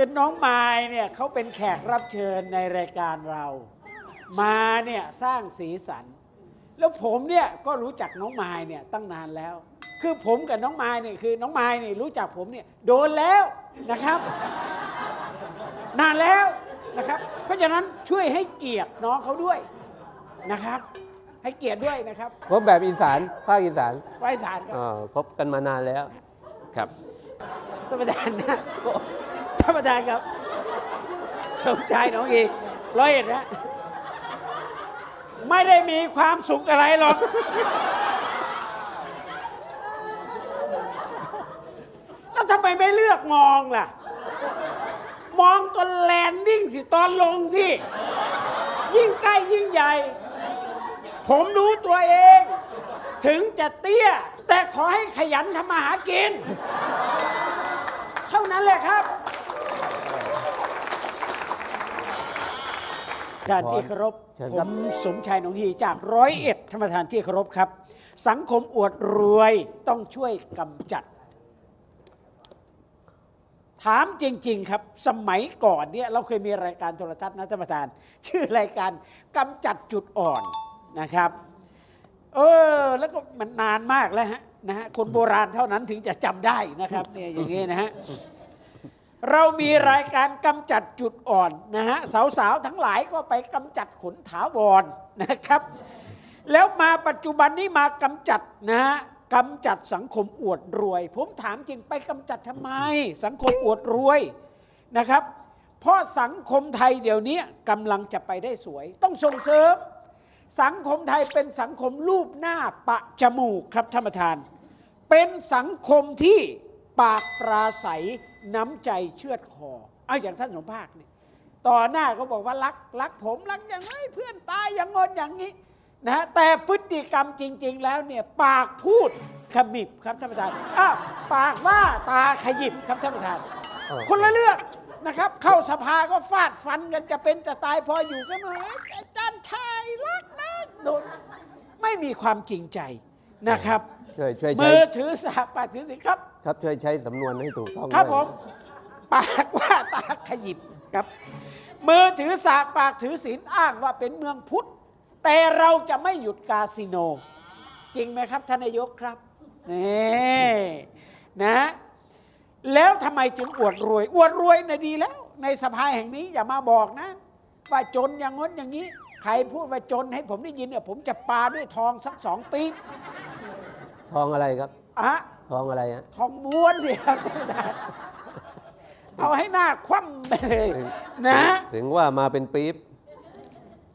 คือน้องมายเนี่ยเขาเป็นแขกรับเชิญในรายการเรา มาเนี่ยสร้างสีสัน แล้วผมเนี่ยก็รู้จักน้องมายเนี่ยตั้งนานแล้ว คือผมกับน้องมายเนี่ยคือน้องมายเนี่ยรู้จักผมเนี่ยโดนแล้วนะครับ นานแล้วนะครับ เพราะฉะนั้นช่วยให้เกียรติน้องเขาด้วยนะครับ ให้เกียรติด้วยนะครับพบแบบอีสานภาคอีสานไว้สารครับอ่าพบกันมานานแล้วครับท่านประธานนะ ท่านประธานครับ สมชายน้องอีกร้อยเอ็ดนะไม่ได้มีความสุขอะไรหรอก แล้วทำไมไม่เลือกมองล่ะ มองตอนแลนดิ้งสิ ตอนลงสิ ยิ่งใกล้ยิ่งใหญ่ ผมรู้ตัวเอง ถึงจะเตี้ย แต่ขอให้ขยันทำมาหากิน เท่านั้นแหละครับ ท่านที่เคารพเชิญผครับมสมชายหนองฮีจากร้อยเอ็ดธรรมทานที่เคารพครับ สังคมอวดรวยต้องช่วยกำจัด ถามจริง ๆ ครับ สมัยก่อนเนี่ยเราเคยมีรายการโทรทัศน์นะท่านประธาน ชื่อรายการกำจัดจุดอ่อนนะครับเออแล้วก็มันนานมากแล้วฮะนะฮะคนโบราณเท่านั้นถึงจะจำได้นะครับเนี่ยอย่างงี้นะฮะ เรามีรายการกำจัดจุดอ่อนนะฮะสาวๆทั้งหลายก็ไปกำจัดขนถาวรนะครับ แล้วมาปัจจุบันนี้มากำจัดนะฮะกำจัดสังคมอวดรวย ผมถามจริงไปกำจัดทำไม สังคมอวดรวยนะครับ เพราะสังคมไทยเดี๋ยวนี้กำลังจะไปได้สวย ต้องส่งเสริม สังคมไทยเป็นสังคมรูปหน้าปะจมูกครับท่านประธาน เป็นสังคมที่ปากปราศัย น้ำใจเชือดคอเอาอย่างท่านสมภาคเนี่ยต่อหน้าก็บอกว่ารักรักผมรักอย่างไรเพื่อนตายอย่างงอนอย่างนี้นะฮะแต่พฤติกรรมจริง ๆ แล้วเนี่ยปากพูดขมิบครับท่านประธานอ้าวปากว่าตาขยิบครับท่านประธาน คนละเรื่องนะครับ เข้าสภาก็ฟาดฟันกันจะเป็นจะตายพออยู่ก็มาอาจารย์ชายรักนะโดนไม่มีความจริงใจนะครับ ช่วยช่วยใช้ มือถือสาปากถือสิครับ ครับช่วยใช้สำนวนให้ถูกต้องครับด้วยผมปากว่าตาขยิบครับ มือถือสากปากถือศีลอ้างว่าเป็นเมืองพุทธ แต่เราจะไม่หยุดคาสิโน จริงไหมครับท่านนายกครับนี่นะ แล้วทำไมจึงอวดรวย อวดรวยนะดีแล้ว ในสภาแห่งนี้อย่ามาบอกนะ ว่าจนอย่างง้นอย่างนี้ ใครพูดว่าจนให้ผมได้ยินเนี่ยผมจะปาด้วยทองสักสองปีบ ทองอะไรครับ อะทองอะไรฮะ ทองม้วนเดียวเอาให้หน้าคว่ำไปเลยนะ ถึงว่ามาเป็นปี๊บ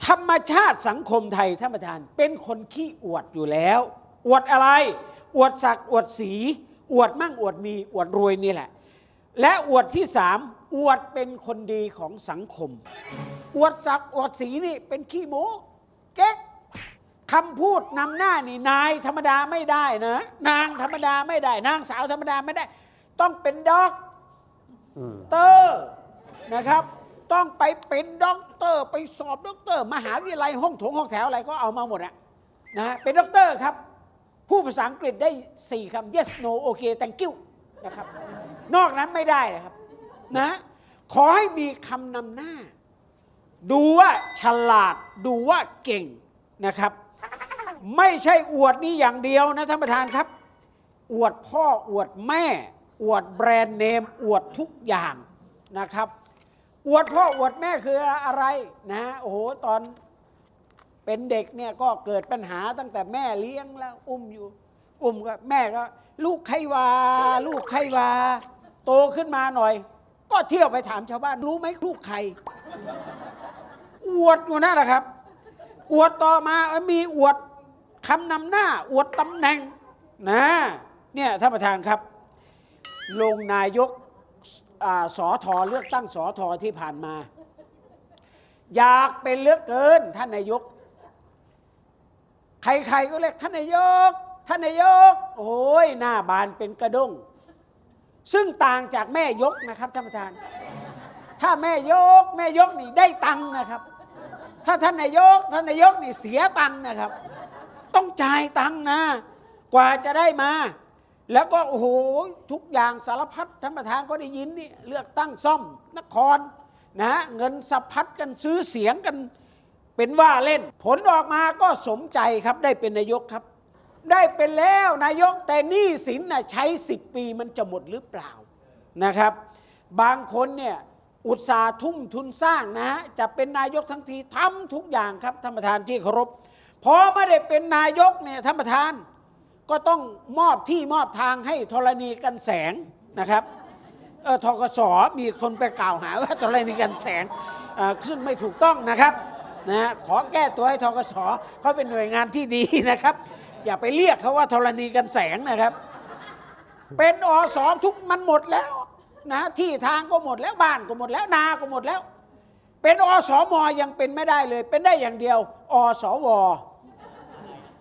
ธรรมชาติสังคมไทยท่านประธาน เป็นคนขี้อวดอยู่แล้ว อวดอะไร อวดศักดิ์อวดสี อวดมั่งอวดมีอวดรวยนี่แหละ และอวดที่สามอวดเป็นคนดีของสังคม อวดศักดิ์อวดสีนี่เป็นขี้โม้เก๊ก คำพูดนำหน้านี่นายธรรมดาไม่ได้นะ นางธรรมดาไม่ได้ นางสาวธรรมดาไม่ได้ ต้องเป็นด็อกเตอร์นะครับ ต้องไปเป็นด็อกเตอร์ ไปสอบด็อกเตอร์ มหาวิทยาลัยห้องถงห้องแถวอะไรก็เอามาหมดอะนะเป็นด็อกเตอร์ครับพูดภาษาอังกฤษได้ 4คำ yes no okay thank you นะครับ นอกนั้นไม่ได้นะครับนะขอให้มีคำนำหน้า ดูว่าฉลาดดูว่าเก่งนะครับ ไม่ใช่อวดนี่อย่างเดียวนะท่านประธานครับ อวดพ่ออวดแม่ อวดแบรนด์เนม อวดทุกอย่างนะครับ อวดพ่ออวดแม่คืออะไรนะโอ้โหตอนเป็นเด็กเนี่ยก็เกิดปัญหาตั้งแต่แม่เลี้ยงแล้วอุ้มอยู่ อุ้มก็แม่ก็ ลูกใครวา ลูกใครวา โตขึ้นมาหน่อย ก็เที่ยวไปถามชาวบ้าน รู้ไหมลูกใครอวดอยู่นั่นแหละครับ อวดต่อมาเอ้ยมีอวด คำนำหน้าอวดตำแหน่งนะเนี่ยท่านประธานครับ ลงนายกอสอทอเลือกตั้งสอทอที่ผ่านมา อยากเป็นเลือกเกินท่านนายก ใครๆก็เรียกท่านนายก ท่านนายก โอ้ยหน้าบานเป็นกระด้งซึ่งต่างจากแม่ยกนะครับท่านประธาน ถ้าแม่ยกแม่ยกนี่ได้ตังค์นะครับ ถ้าท่านนายกท่านนายกนี่เสียตังค์นะครับ ต้องจ่ายตังค์นะ กว่าจะได้มา แล้วก็โอ้โหทุกอย่างสารพัดท่านประธานก็ได้ยินนี่เลือกตั้งซ่อมนครนะเงินสะพัดกันซื้อเสียงกันเป็นว่าเล่น ผลออกมาก็สมใจครับได้เป็นนายกครับ ได้เป็นแล้วนายกแต่หนี้สินนะใช้ 10 ปีมันจะหมดหรือเปล่านะครับ บางคนเนี่ยอุตสาห์ทุ่มทุนสร้างนะฮะจะเป็นนายกทั้งทีทำทุกอย่างครับท่านประธานที่เคารพ พอไม่ได้เป็นนายกเนี่ยท่านประธาน ก็ต้องมอบที่มอบทางให้ธรณีกันแสงนะครับเออทกสมีคนไปกล่าวหาว่าธรณีกันแสงซึ่งไม่ถูกต้องนะครับนะขอแก้ตัวให้ทกสเขาเป็นหน่วยงานที่ดีนะครับ อย่าไปเรียกเขาว่าธรณีกันแสงนะครับ เป็นอสอทุกมันหมดแล้วนะที่ทางก็หมดแล้วบ้านก็หมดแล้วนาก็หมดแล้ว เป็นอสมยังเป็นไม่ได้เลย เป็นได้อย่างเดียวอสวอ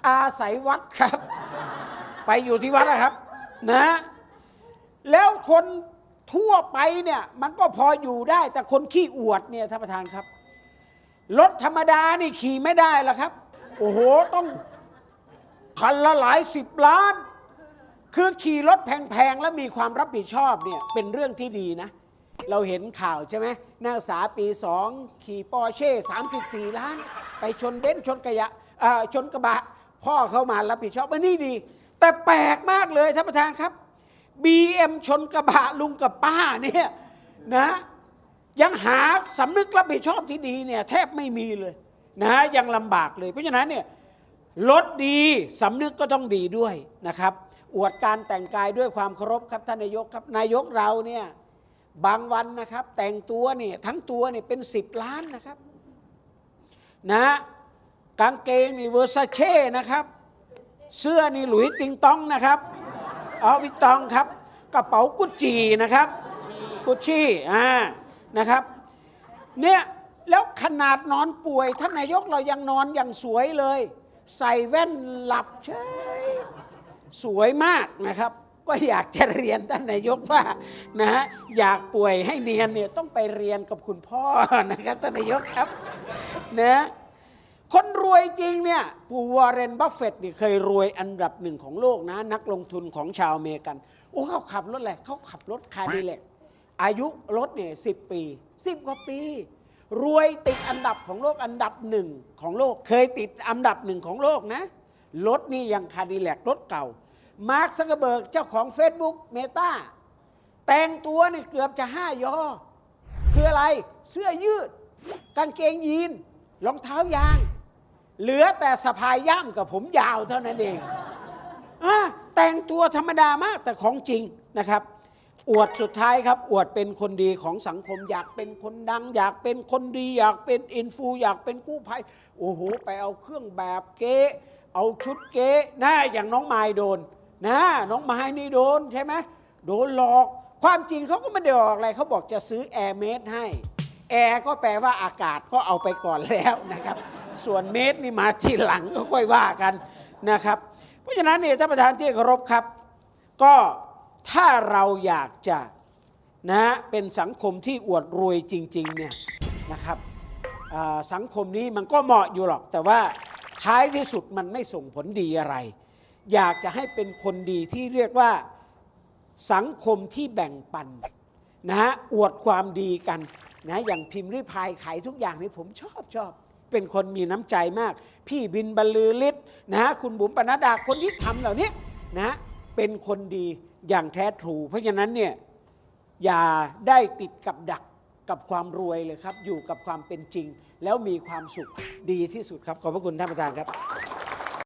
อาศัยวัดครับ ไปอยู่ที่วัดนะครับ นะ แล้วคนทั่วไปเนี่ยมันก็พออยู่ได้ แต่คนขี้อวดเนี่ยท่านประธานครับรถธรรมดานี่ขี่ไม่ได้ละครับ โอ้โหต้องคันละหลายสิบล้าน คือขี่รถแพงๆ แล้วมีความรับผิดชอบเนี่ยเป็นเรื่องที่ดีนะ เราเห็นข่าวใช่ไหมนักศึกษาปีสองขี่ปอร์เช่ 34 ล้าน ไปชนเบนซ์ชนกระยะเอ่อชนกระบะ พ่อเขามารับผิดชอบมันนี่ดี แต่แปลกมากเลยท่านประธานครับ BM ชนกระบะลุงกับป้าเนี่ยนะยังหาสำนึกรับผิดชอบที่ดีเนี่ยแทบไม่มีเลยนะยังลำบากเลย เพราะฉะนั้นเนี่ยรถดีสำนึกก็ต้องดีด้วยนะครับ อวดการแต่งกายด้วยความเคารพครับท่านนายกครับนายกเราเนี่ยบางวันนะครับ แต่งตัวเนี่ยทั้งตัวเนี่ยเป็น10ล้านนะครับนะ กางเกงนี่เวอร์ซาเช่นะครับ เสื้อนี่หลุยติงตองนะครับเอาวิตองครับ กระเป๋ากุชจีนะครับ กุชชี่อ่านะครับเนี่ยแล้วขนาดนอนป่วยท่านนายกเรายังนอนอย่างสวยเลย ใส่แว่นหลับเฉยสวยมากนะครับ ก็อยากจะเรียนท่านนายกว่านะฮะอยากป่วยให้เนียนเนี่ยต้องไปเรียนกับคุณพ่อนะครับท่านนายกครับนะ คนรวยจริงเนี่ยปูวอร์เรนบัฟเฟตนี่เคยรวยอันดับหนึ่งของโลกนะ นักลงทุนของชาวอเมริกัน โอ้เขาขับรถอะไรเขาขับรถคาร์ดิแลกอายุรถเนี่ยสิปีสิบกว่าปี รวยติดอันดับของโลกอันดับหนึ่งของโลก เคยติดอันดับหนึ่งของโลกนะ รถนี่ยังคาร์ดิแลกรถเก่า มาร์คซักเบิร์กเจ้าของ Facebook เมตาแต่งตัวนี่เกือบจะห้ายอ คืออะไรเสื้อยืด กางเกงยีนรองเท้ายาง เหลือแต่สะพายย่ามกับผมยาวเท่านั้นเองอแต่งตัวธรรมดามากแต่ของจริงนะครับ อวดสุดท้ายครับ อวดเป็นคนดีของสังคม อยากเป็นคนดัง อยากเป็นคนดี อยากเป็นอินฟูอยากเป็นกู้ภัยโอ้โหไปเอาเครื่องแบบเก๊เอาชุดเก๊นะอย่างน้องไม้โดนนะน้องไม้นี่โดนใช่ไหมโดนหลอกความจริงเขาก็ไม่ได้หลอกอะไรเขาบอกจะซื้อแอร์เมดให้แอร์ก็แปลว่าอากาศก็เอาไปก่อนแล้วนะครับ ส่วนเมตรนี่มาทีหลังก็ค่อยว่ากันนะครับ เพราะฉะนั้นเนี่ยท่านประธานที่เคารพครับ ก็ถ้าเราอยากจะนะเป็นสังคมที่อวดรวยจริงๆเนี่ยนะครับสังคมนี้มันก็เหมาะอยู่หรอก แต่ว่าท้ายที่สุดมันไม่ส่งผลดีอะไร อยากจะให้เป็นคนดีที่เรียกว่าสังคมที่แบ่งปันนะฮะอวดความดีกันนะอย่างพิมพ์ริพายขายทุกอย่างนี่ผมชอบชอบ เป็นคนมีน้ำใจมาก พี่บินบรรลือฤทธิ์นะฮะคุณบุ๋มปนัดดาคนที่ทำเหล่านี้นะเป็นคนดีอย่างแท้ทรู เพราะฉะนั้นเนี่ยอย่าได้ติดกับดักกับความรวยเลยครับ อยู่กับความเป็นจริง แล้วมีความสุขดีที่สุดครับ ขอบพระคุณท่านประธานครับ